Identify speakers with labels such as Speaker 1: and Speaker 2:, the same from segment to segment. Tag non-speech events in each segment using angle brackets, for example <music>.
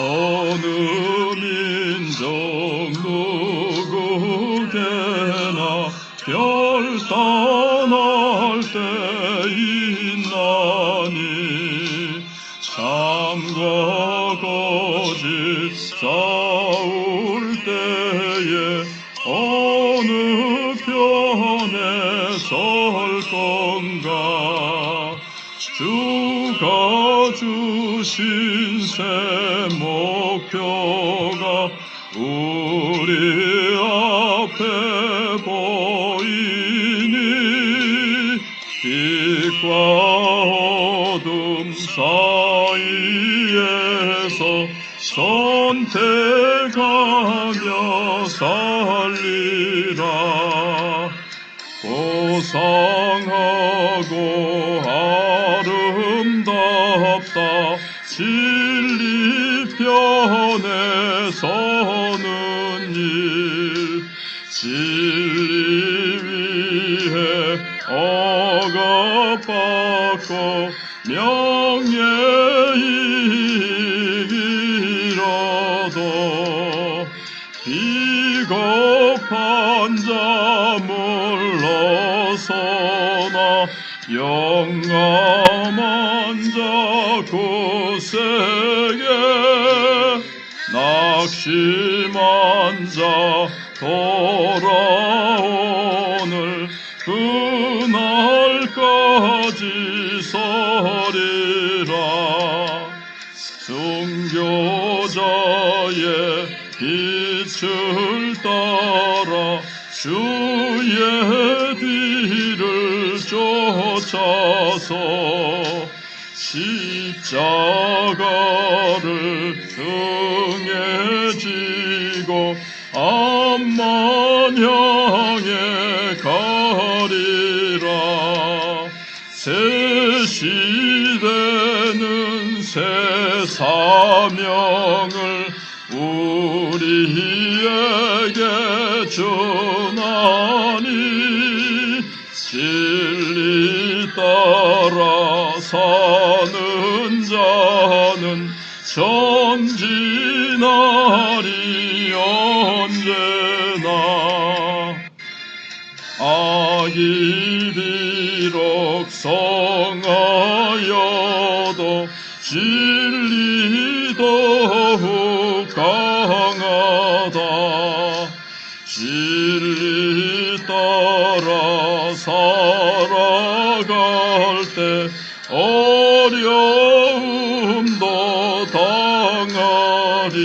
Speaker 1: 어느 민족 누구에게나 결단할 때 있나니 참과 거짓 싸울 때에 어느 편에 설 건가? 주가 주신 새 목표가 우리 앞에 보이니 빛과 사이에서 선택하며 살리라. 고상하고 아름답다 서 자 돌아오늘 그날까지 서리라. 순교자의 빛을 시대는 새 사명을 우리에게 주나니 진리 따라 사는 자는 전진하리 진리 더욱 강하다. 진리 따라 살아갈 때 어려움도 당하리.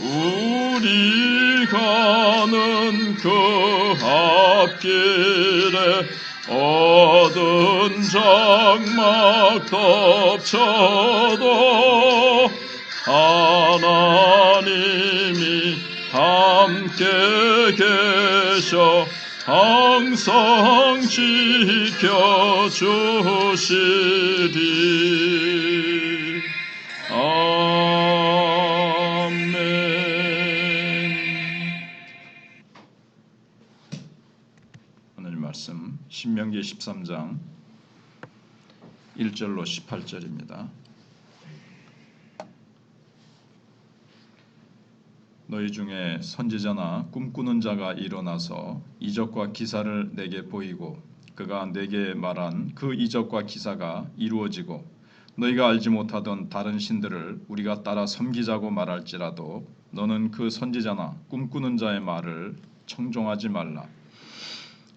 Speaker 1: 우리 가는 그 장막 덮쳐도 하나님이 함께 계셔 항상 지켜주시리. 아멘. 오늘 말씀 신명기 13장 1절로 18절입니다. 너희 중에 선지자나 꿈꾸는 자가 일어나서 이적과 기사를 내게 보이고 그가 내게 말한 그 이적과 기사가 이루어지고 너희가 알지 못하던 다른 신들을 우리가 따라 섬기자고 말할지라도 너는 그 선지자나 꿈꾸는 자의 말을 청종하지 말라.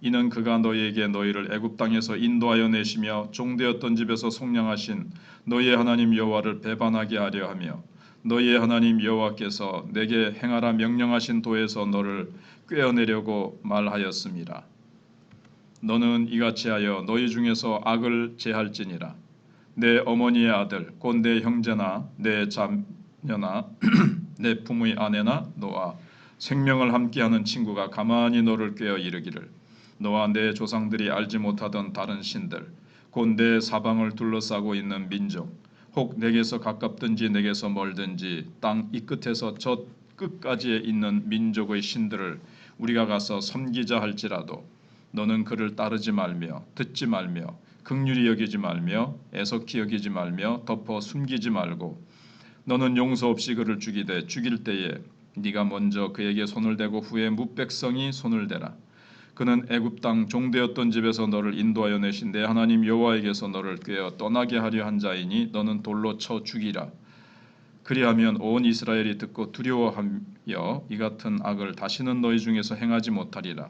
Speaker 1: 이는 그가 너희에게 너희를 애굽 땅에서 인도하여 내시며 종되었던 집에서 속량하신 너희의 하나님 여호와를 배반하게 하려 하며 너희의 하나님 여호와께서 내게 행하라 명령하신 도에서 너를 꿰어내려고 말하였음이라 너는 이같이 하여 너희 중에서 악을 제할지니라. 내 어머니의 아들 곧 내 형제나 내 자녀나 <clears throat> 내 부모의 아내나 너와 생명을 함께하는 친구가 가만히 너를 꿰어 이르기를 너와 내 조상들이 알지 못하던 다른 신들 곧 내 사방을 둘러싸고 있는 민족 혹 내게서 가깝든지 내게서 멀든지 땅 이 끝에서 저 끝까지에 있는 민족의 신들을 우리가 가서 섬기자 할지라도 너는 그를 따르지 말며 듣지 말며 극률이 여기지 말며 애석히 여기지 말며 덮어 숨기지 말고 너는 용서 없이 그를 죽이되 죽일 때에 네가 먼저 그에게 손을 대고 후에 뭇백성이 손을 대라 그는 애굽 땅 종되었던 집에서 너를 인도하여 내신 내 하나님 여호와에게서 너를 꿰어 떠나게 하려 한 자이니 너는 돌로 쳐 죽이라. 그리하면 온 이스라엘이 듣고 두려워하며 이 같은 악을 다시는 너희 중에서 행하지 못하리라.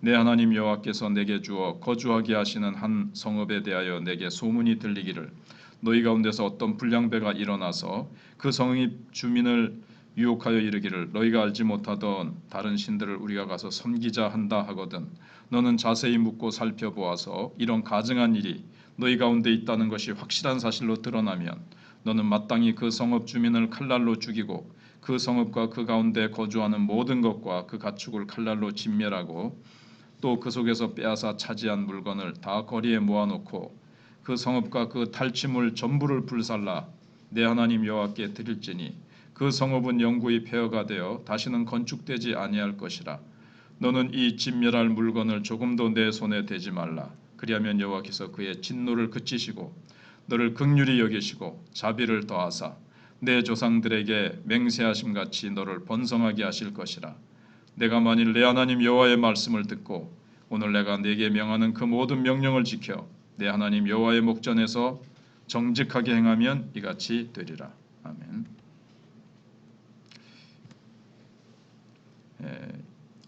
Speaker 1: 내 하나님 여호와께서 내게 주어 거주하게 하시는 한 성읍에 대하여 내게 소문이 들리기를. 너희 가운데서 어떤 불량배가 일어나서 그 성읍 주민을 유혹하여 이르기를 너희가 알지 못하던 다른 신들을 우리가 가서 섬기자 한다 하거든. 너는 자세히 묻고 살펴보아서 이런 가증한 일이 너희 가운데 있다는 것이 확실한 사실로 드러나면 너는 마땅히 그 성읍 주민을 칼날로 죽이고 그 성읍과 그 가운데 거주하는 모든 것과 그 가축을 칼날로 진멸하고 또 그 속에서 빼앗아 차지한 물건을 다 거리에 모아놓고 그 성읍과 그 탈취물 전부를 불살라 내 하나님 여호와께 드릴지니 그 성읍은 영구히 폐허가 되어 다시는 건축되지 아니할 것이라 너는 이 진멸할 물건을 조금도 내 손에 대지 말라 그리하면 여호와께서 그의 진노를 그치시고 너를 극률히 여기시고 자비를 더하사 내 조상들에게 맹세하심 같이 너를 번성하게 하실 것이라 내가 만일 내 하나님 여호와의 말씀을 듣고 오늘 내가 네게 명하는 그 모든 명령을 지켜 내 하나님 여호와의 목전에서 정직하게 행하면 이같이 되리라. 아멘.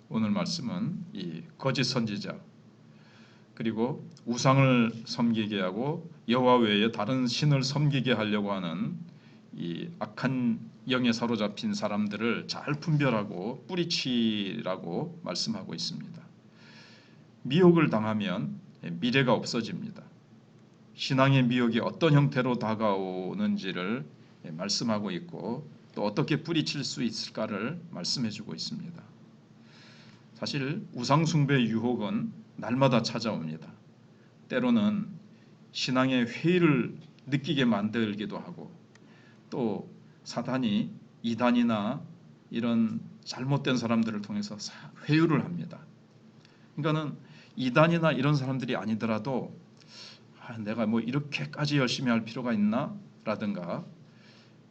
Speaker 1: 오늘 말씀은 이 거짓 선지자 그리고 우상을 섬기게 하고 여호와 외에 다른 신을 섬기게 하려고 하는 이 악한 영에 사로잡힌 사람들을 잘 분별하고 뿌리치라고 말씀하고 있습니다. 미혹을 당하면 미래가 없어집니다. 신앙의 미혹이 어떤 형태로 다가오는지를 말씀하고 있고 또 어떻게 뿌리칠 수 있을까를 말씀해 주고 있습니다. 사실 우상 숭배 유혹은 날마다 찾아옵니다. 때로는 신앙의 회의를 느끼게 만들기도 하고 또 사단이 이단이나 이런 잘못된 사람들을 통해서 회유를 합니다. 그러니까는 이단이나 이런 사람들이 아니더라도 아, 내가 뭐 이렇게까지 열심히 할 필요가 있나 라든가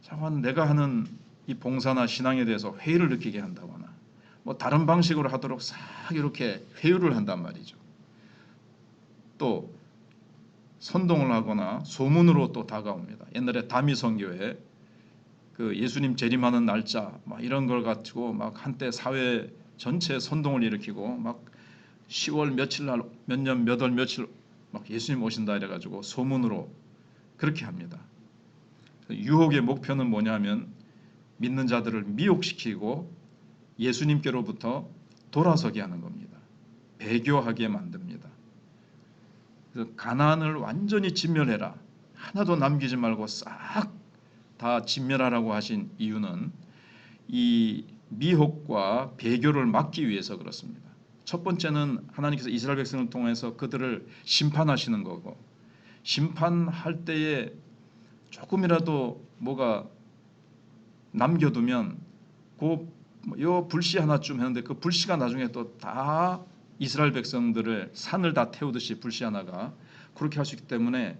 Speaker 1: 잠깐 내가 하는 이 봉사나 신앙에 대해서 회의를 느끼게 한다거나 뭐 다른 방식으로 하도록 싹 이렇게 회유를 한단 말이죠. 또 선동을 하거나 소문으로 또 다가옵니다. 옛날에 다미 선교회 그 예수님 재림하는 날짜 막 이런 걸 가지고 막 한때 사회 전체 선동을 일으키고 막 10월 며칠 날 몇 년 몇 월 며칠 막 예수님 오신다 이래 가지고 소문으로 그렇게 합니다. 유혹의 목표는 뭐냐면 믿는 자들을 미혹시키고 예수님께로부터 돌아서게 하는 겁니다. 배교하게 만듭니다. 그래서 가난을 완전히 진멸해라. 하나도 남기지 말고 싹 다 진멸하라고 하신 이유는 이 미혹과 배교를 막기 위해서 그렇습니다. 첫 번째는 하나님께서 이스라엘 백성을 통해서 그들을 심판하시는 거고 심판할 때에 조금이라도 뭐가 남겨두면 그요 불씨 하나쯤 했는데 그 불씨가 나중에 또 다 이스라엘 백성들을 산을 다 태우듯이 불씨 하나가 그렇게 할 수 있기 때문에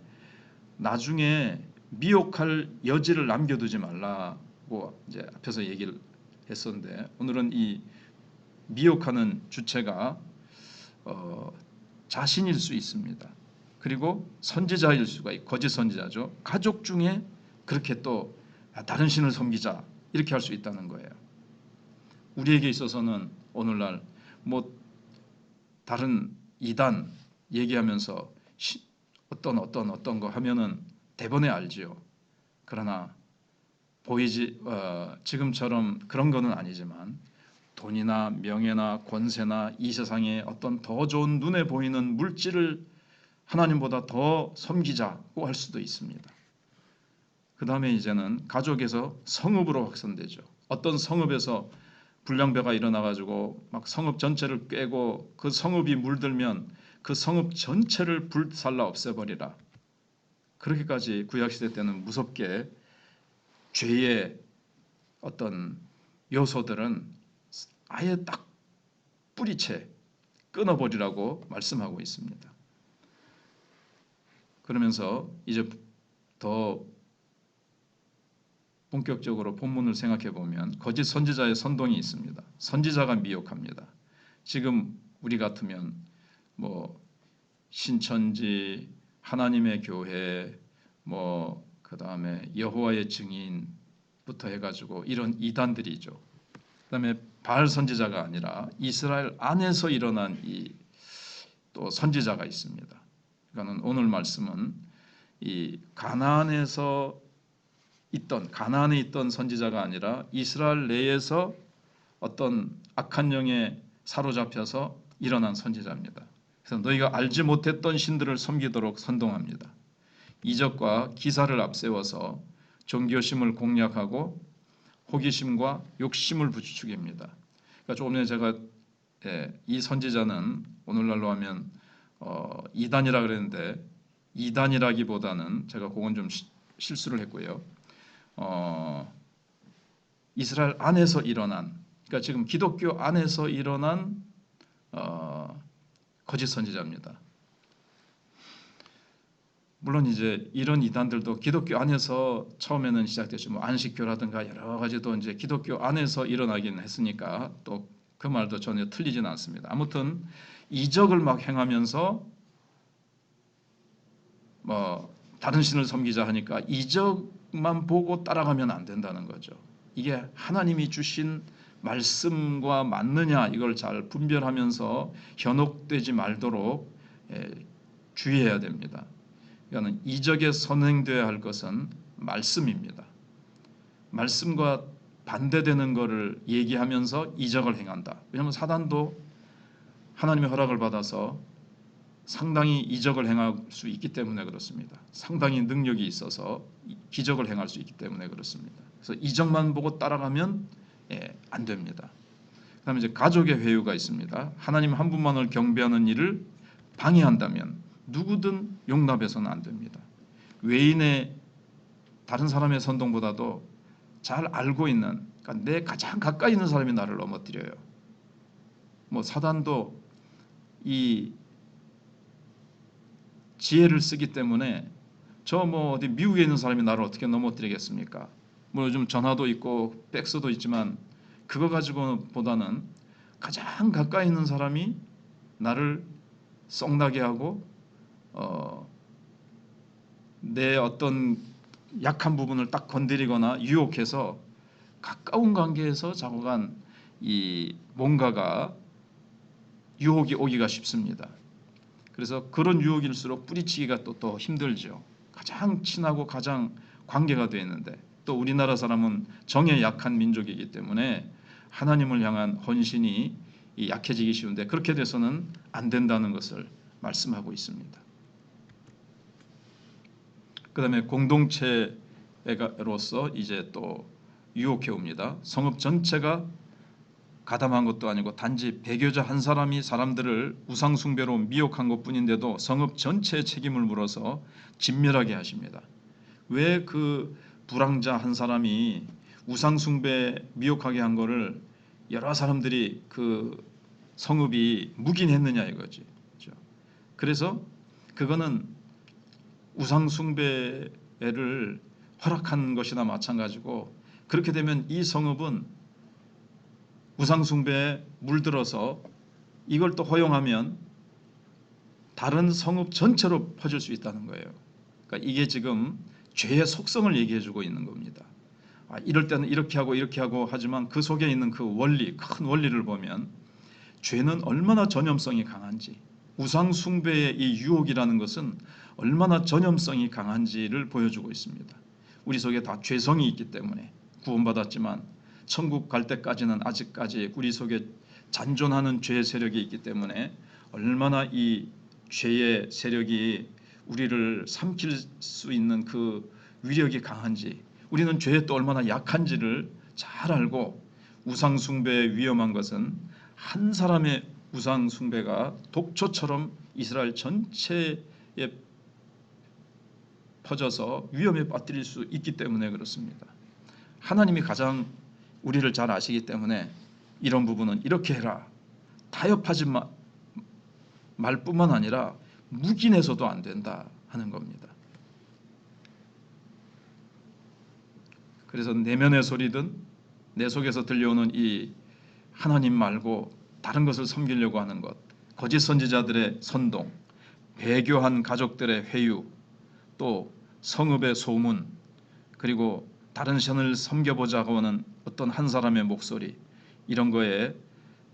Speaker 1: 나중에 미혹할 여지를 남겨두지 말라고 이제 앞에서 얘기를 했었는데 오늘은 이 미혹하는 주체가 어, 자신일 수 있습니다. 그리고 선지자일 수가 있고 거짓 선지자죠. 가족 중에 그렇게 또 다른 신을 섬기자 이렇게 할 수 있다는 거예요. 우리에게 있어서는 오늘날 뭐 다른 이단 얘기하면서 어떤 어떤 어떤 거 하면은 대번에 알지요. 그러나 보이지 어, 지금처럼 그런 거는 아니지만 돈이나 명예나 권세나 이 세상에 어떤 더 좋은 눈에 보이는 물질을 하나님보다 더 섬기자고 할 수도 있습니다. 그 다음에 이제는 가족에서 성읍으로 확산되죠. 어떤 성읍에서 불량배가 일어나 가지고 막 성읍 전체를 꿰고 그 성읍이 물들면 그 성읍 전체를 불살라 없애버리라. 그렇게까지 구약 시대 때는 무섭게 죄의 어떤 요소들은 아예 딱 뿌리채 끊어버리라고 말씀하고 있습니다. 그러면서 이제 더 본격적으로 본문을 생각해 보면 거짓 선지자의 선동이 있습니다. 선지자가 미혹합니다. 지금 우리 같으면 뭐 신천지, 하나님의 교회, 뭐 그다음에 여호와의 증인부터 해 가지고 이런 이단들이죠. 그다음에 바알 선지자가 아니라 이스라엘 안에서 일어난 이 또 선지자가 있습니다. 그러니까는 오늘 말씀은 이 가나안에서 있던 가나안에 있던 선지자가 아니라 이스라엘 내에서 어떤 악한 영에 사로잡혀서 일어난 선지자입니다. 그래서 너희가 알지 못했던 신들을 섬기도록 선동합니다. 이적과 기사를 앞세워서 종교심을 공략하고 호기심과 욕심을 부추깁니다. 그러니까 조금 전에 제가 예, 이 선지자는 오늘날로 하면 어, 이단이라 그랬는데 이단이라기보다는 제가 그건 좀 시- 실수를 했고요. 어, 이스라엘 안에서 일어난 그러니까 지금 기독교 안에서 일어난 어, 거짓 선지자입니다. 물론 이제 이런 이단들도 기독교 안에서 처음에는 시작됐죠. 뭐 안식교라든가 여러 가지도 이제 기독교 안에서 일어나긴 했으니까 또 그 말도 전혀 틀리지는 않습니다. 아무튼 이적을 막 행하면서 뭐 다른 신을 섬기자 하니까 이적 만 보고 따라가면 안 된다는 거죠. 이게 하나님이 주신 말씀과 맞느냐 이걸 잘 분별하면서 현혹되지 말도록 예, 주의해야 됩니다. 그러니까 이적에 선행되어야 할 것은 말씀입니다. 말씀과 반대되는 것을 얘기하면서 이적을 행한다. 왜냐하면 사단도 하나님의 허락을 받아서 상당히 이적을 행할 수 있기 때문에 그렇습니다. 상당히 능력이 있어서 기적을 행할 수 있기 때문에 그렇습니다. 그래서 이적만 보고 따라가면 예, 안 됩니다. 그다음에 이제 가족의 회유가 있습니다. 하나님 한 분만을 경배하는 일을 방해한다면 누구든 용납해서는 안 됩니다. 외인의 다른 사람의 선동보다도 잘 알고 있는 그러니까 내 가장 가까이 있는 사람이 나를 넘어뜨려요. 뭐 사단도 이 지혜를 쓰기 때문에 저 뭐 어디 미국에 있는 사람이 나를 어떻게 넘어뜨리겠습니까? 뭐 요즘 전화도 있고 팩스도 있지만 그거 가지고 보다는 가장 가까이 있는 사람이 나를 썩나게 하고 어, 내 어떤 약한 부분을 딱 건드리거나 유혹해서 가까운 관계에서 자꾸간 이 뭔가가 유혹이 오기가 쉽습니다. 그래서 그런 유혹일수록 뿌리치기가 또더 힘들죠. 가장 친하고 가장 관계가 되어 있는데 또 우리나라 사람은 정에 약한 민족이기 때문에 하나님을 향한 헌신이 이 약해지기 쉬운데 그렇게 돼서는 안 된다는 것을 말씀하고 있습니다. 그 다음에 공동체로서 이제 또 유혹해 옵니다. 성읍 전체가 가담한 것도 아니고 단지 배교자 한 사람이 사람들을 우상 숭배로 미혹한 것뿐인데도 성읍 전체의 책임을 물어서 진멸하게 하십니다. 왜 그 불황자 한 사람이 우상 숭배 미혹하게 한 거를 여러 사람들이 그 성읍이 묵인했느냐 이거지. 그렇죠? 그래서 그거는 우상 숭배를 허락한 것이나 마찬가지고 그렇게 되면 이 성읍은 우상 숭배에 물들어서 이걸 또 허용하면 다른 성읍 전체로 퍼질 수 있다는 거예요. 그러니까 이게 지금 죄의 속성을 얘기해 주고 있는 겁니다. 아, 이럴 때는 이렇게 하고 이렇게 하고 하지만 그 속에 있는 그 원리, 큰 원리를 보면 죄는 얼마나 전염성이 강한지 우상 숭배의 이 유혹이라는 것은 얼마나 전염성이 강한지를 보여주고 있습니다. 우리 속에 다 죄성이 있기 때문에 구원받았지만 천국 갈 때까지는 아직까지 우리 속에 잔존하는 죄의 세력이 있기 때문에 얼마나 이 죄의 세력이 우리를 삼킬 수 있는 그 위력이 강한지 우리는 죄에 또 얼마나 약한지를 잘 알고 우상 숭배의 위험한 것은 한 사람의 우상 숭배가 독초처럼 이스라엘 전체에 퍼져서 위험에 빠뜨릴 수 있기 때문에 그렇습니다. 하나님이 가장 우리를 잘 아시기 때문에 이런 부분은 이렇게 해라. 타협하지 마, 말뿐만 아니라 묵인해서도 안 된다 하는 겁니다. 그래서 내면의 소리든 내 속에서 들려오는 이 하나님 말고 다른 것을 섬기려고 하는 것, 거짓 선지자들의 선동, 배교한 가족들의 회유, 또 성읍의 소문, 그리고 다른 신을 섬겨보자고 하는 어떤 한 사람의 목소리 이런 거에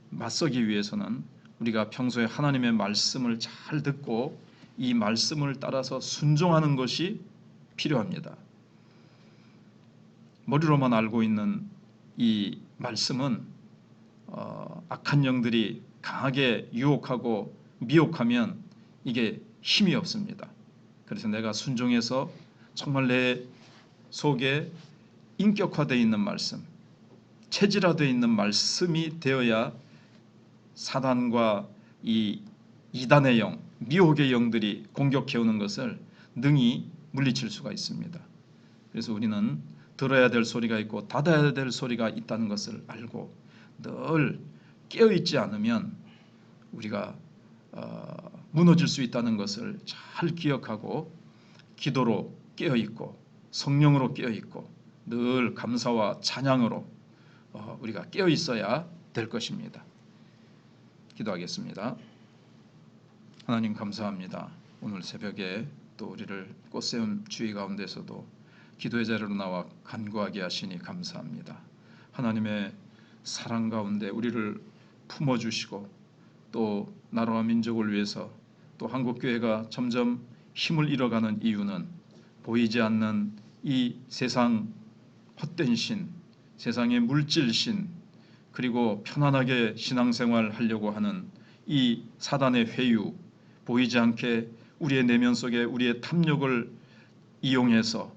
Speaker 1: 맞서기 위해서는 우리가 평소에 하나님의 말씀을 잘 듣고 이 말씀을 따라서 순종하는 것이 필요합니다. 머리로만 알고 있는 이 말씀은 어, 악한 영들이 강하게 유혹하고 미혹하면 이게 힘이 없습니다. 그래서 내가 순종해서 정말 내 속에 인격화되어 있는 말씀, 체질화되어 있는 말씀이 되어야 사단과 이 이단의 영, 미혹의 영들이 공격해 오는 것을 능히 물리칠 수가 있습니다. 그래서 우리는 들어야 될 소리가 있고 닫아야 될 소리가 있다는 것을 알고 늘 깨어 있지 않으면 우리가 어, 무너질 수 있다는 것을 잘 기억하고 기도로 깨어 있고 성령으로 깨어 있고 늘 감사와 찬양으로 어, 우리가 깨어 있어야 될 것입니다. 기도하겠습니다. 하나님 감사합니다. 오늘 새벽에 또 우리를 꽃세움 주의 가운데서도 기도의 자리로 나와 간구하게 하시니 감사합니다. 하나님의 사랑 가운데 우리를 품어 주시고 또 나라와 민족을 위해서 또 한국 교회가 점점 힘을 잃어가는 이유는 보이지 않는 이 세상 헛된 신, 세상의 물질 신, 그리고 편안하게 신앙생활 하려고 하는 이 사단의 회유, 보이지 않게 우리의 내면 속에 우리의 탐욕을 이용해서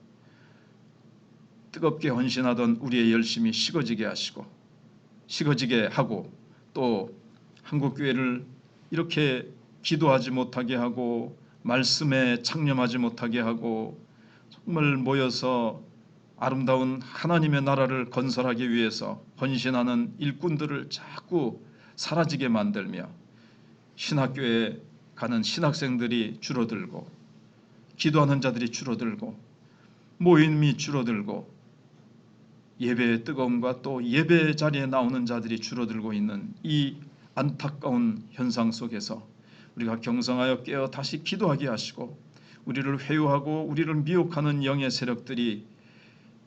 Speaker 1: 뜨겁게 헌신하던 우리의 열심이 식어지게 하시고 식어지게 하고 또 한국 교회를 이렇게 기도하지 못하게 하고 말씀에 창념하지 못하게 하고 정말 모여서 아름다운 하나님의 나라를 건설하기 위해서 헌신하는 일꾼들을 자꾸 사라지게 만들며 신학교에 가는 신학생들이 줄어들고 기도하는 자들이 줄어들고 모임이 줄어들고 예배의 뜨거움과 또 예배 자리에 나오는 자들이 줄어들고 있는 이 안타까운 현상 속에서 우리가 경성하여 깨어 다시 기도하게 하시고 우리를 회유하고 우리를 미혹하는 영의 세력들이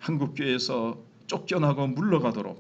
Speaker 1: 한국 교회에서 쫓겨나고 물러가도록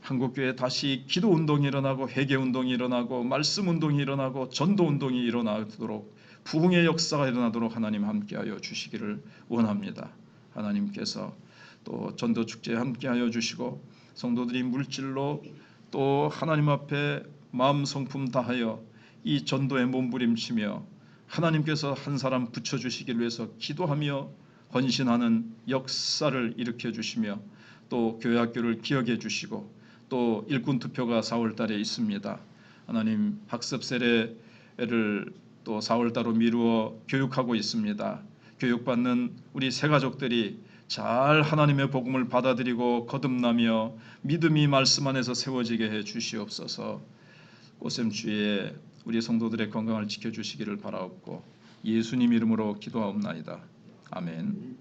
Speaker 1: 한국 교회 다시 기도 운동이 일어나고 회개 운동이 일어나고 말씀 운동이 일어나고 전도 운동이 일어나도록 부흥의 역사가 일어나도록 하나님 함께하여 주시기를 원합니다. 하나님께서 또 전도 축제에 함께하여 주시고 성도들이 물질로 또 하나님 앞에 마음 성품 다하여 이 전도에 몸부림치며 하나님께서 한 사람 붙여 주시기를 위해서 기도하며 헌신하는 역사를 일으켜 주시며 또 교회 학교를 기억해 주시고 또 일꾼 투표가 4월 달에 있습니다. 하나님 학습 세례를 또 4월 달로 미루어 교육하고 있습니다. 교육받는 우리 새 가족들이 잘 하나님의 복음을 받아들이고 거듭나며 믿음이 말씀 안에서 세워지게 해 주시옵소서. 꽃샘 주에 우리 성도들의 건강을 지켜 주시기를 바라옵고 예수님 이름으로 기도하옵나이다. 아멘.